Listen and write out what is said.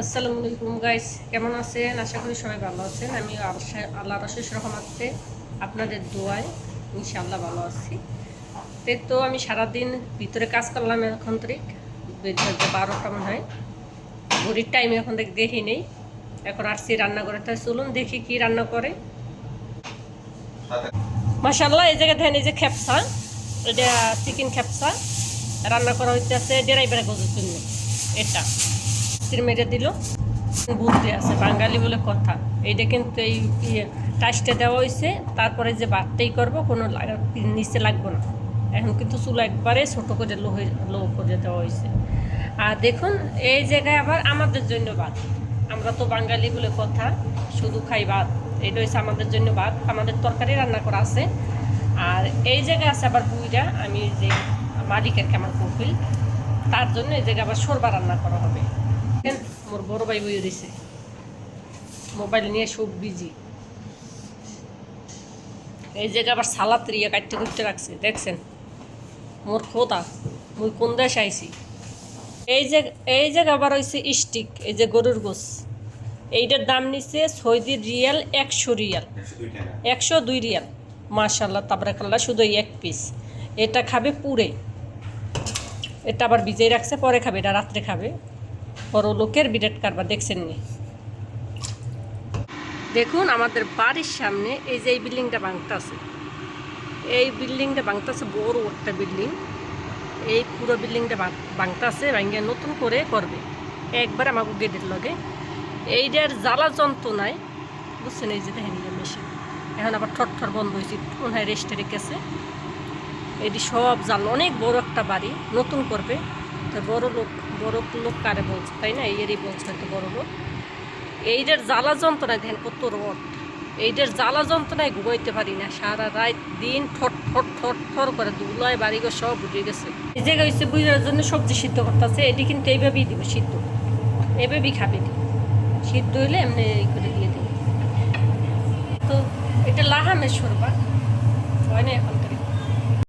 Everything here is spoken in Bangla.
আসসালামু আলাইকুম গাইস কেমন আছেন? আশা করি সবাই ভালো আছেন। আমি আল্লাহ অশেষ রহমাতে আপনাদের দোয়ায় ইনশাআল্লাহ ভালো আছি। তো তো আমি সারাদিন ভিতরে কাজ করলাম এখন যাচ্ছে বারোটা মনে হয়। ঘড়ির টাইম এখন থেকে দেখি নেই। এখন আসছি রান্না করে তাই চলুন দেখি কি রান্না করে। মাসাল্লাহ এই জায়গায় দেখেন এই যে খেপসা। এটা চিকেন খেপসা। রান্না করা হইতেছে ড্রাইভারে গজের জন্য। এটা। তির মেরে দিল। বুঝতে আছে, বাঙালি বলে কথা। এইটা কিন্তু এই ইয়ে টাইসটা দেওয়া হয়েছে তারপরে যে ভাতটাই করব, কোনো নিচে লাগবো না। এখন কিন্তু চুলা একবারে ছোটো করে লো লো করে দেওয়া হয়েছে আর দেখুন, এই জায়গায় আবার আমাদের জন্য ভাত আমরা তো বাঙালি বলে কথা, শুধু খাই ভাত। এটা হয়েছে আমাদের জন্য ভাত আমাদের তরকারি রান্না করা আছে। আর এই জায়গায় আছে আবার বুইরা, আমি যে মালিকের কেমন কপিল তার জন্য এই জায়গায় আবার সরবা রান্না করা হবে। দেখেন, মোর বড় ভাই বই দিছে। মোবাইল নিয়ে সব বিজি। এই জায়গায় আবার সালাদ রিয়া কাটতে করতে রাখছে দেখছেন? মোর খোদা মুই কোন দেশ আইছি? এই যে এই জায়গা আবার হয়েছে স্টিক এই যে গরুর গোস। এইটার দাম নিচ্ছে সৌদি রিয়াল একশো রিয়াল। একশো দুই রিয়াল। মাশাল্লাহ তাবরাকাল্লাহ শুধু এই এক পিস। এটা খাবে পুরে। এটা আবার ভিজেই রাখছে পরে খাবে এটা রাত্রে খাবে। বড় লোকের বিরাট কারবার দেখছেন নি দেখুন, আমাদের বাড়ির সামনে এই যে এই বিল্ডিংটা ভাঙতাছে। এই বিল্ডিংটা ভাঙতাছে, বড় একটা বিল্ডিং। এই পুরো বিল্ডিংটা ভাঙতাছে, ভাঙিয়ে নতুন করে করবে। একবার আমাকে গেটের লগে। এইটার জ্বালা যন্ত্রণায়, বুঝছেন, এই যে দেখেন মেশিন। এখন আবার ঠট ঠট বন্ধ হয়েছে, মনে হয় রেস্টে রেখেছে এটি সব জাল অনেক বড় একটা বাড়ি, নতুন করবে। তো বড় লোক বড় লোক কারে বলছে, তাই না? এরই বলছে হয়তো বড় লোক। এইটার জ্বালা যন্ত্রণায় দেখেন কত রড। এইটার জ্বালা যন্ত্রণায় ঘুমাইতে পারি না। সারা রাত দিন ঠট ঠট ঠট ঠর করে দুলায় বাড়িঘর সব উঠে গেছে। এই জায়গায় হচ্ছে বুঝার জন্য সবজি সিদ্ধ করতেছে। এটি কিন্তু এইভাবেই দিব, সিদ্ধ। এভাবেই খাবে। সিদ্ধ হইলে এমনি এই করে দিয়ে দেবে। তো এটা লাহামের সরবা হয় না এখন